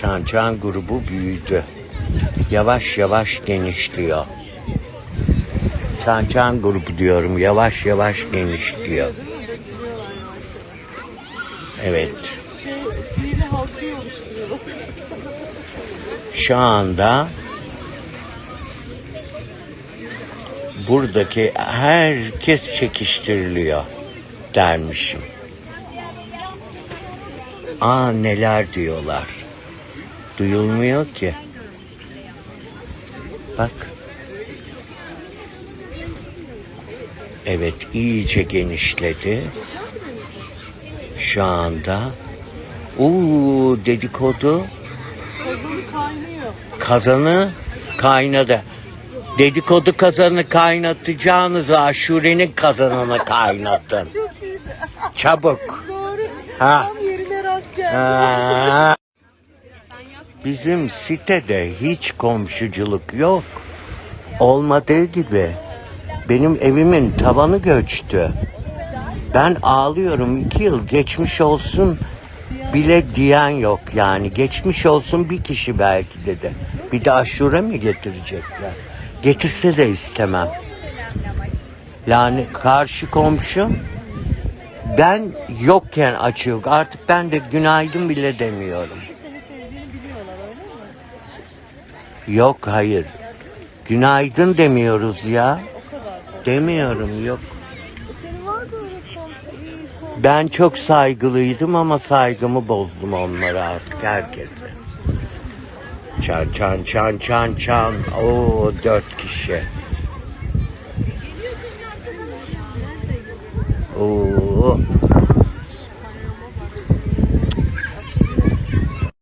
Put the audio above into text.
Çan Çan grubu büyüdü. Yavaş yavaş genişliyor. Çan Çan grubu diyorum. Yavaş yavaş genişliyor. Evet. Şu anda buradaki herkes çekiştiriliyor dermişim. Aa neler diyorlar. Duyulmuyor ki. Bak. Evet iyice genişledi. Şu anda. Uuu dedikodu Kazanı kaynıyor. kazanı kaynadı. Dedikodu kazanı kaynatacağınızı aşurenin kazanını kaynatın. Çok iyiydi. Çabuk. Doğru. Ha. Tam yerine rast geldi. Ha. Bizim sitede hiç komşuculuk yok. Olmadığı gibi. Benim evimin tavanı göçtü. Ben ağlıyorum iki yıl geçmiş olsun bile diyen yok yani. Geçmiş olsun bir kişi belki dedi. Bir de aşure mi getirecekler? Getirse de istemem. Yani karşı komşu ben yokken açıyor. Artık ben de günaydın bile demiyorum. Sevdiğini biliyorlar öyle mi? Yok hayır. Günaydın demiyoruz ya. Demiyorum yok. Senin vardı öyle komşu, iyi komşu. Ben çok saygılıydım ama saygımı bozdum onlara artık herkese. Çan çan çan çan çan. Oo dört kişi. Oo.